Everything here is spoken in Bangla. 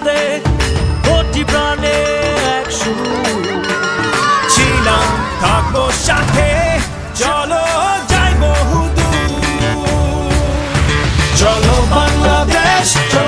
সাথে কোটি প্রাণে এক ছিলাম থাকব সাথে চলো যাই বহুদূর। চলো বাংলাদেশ চলো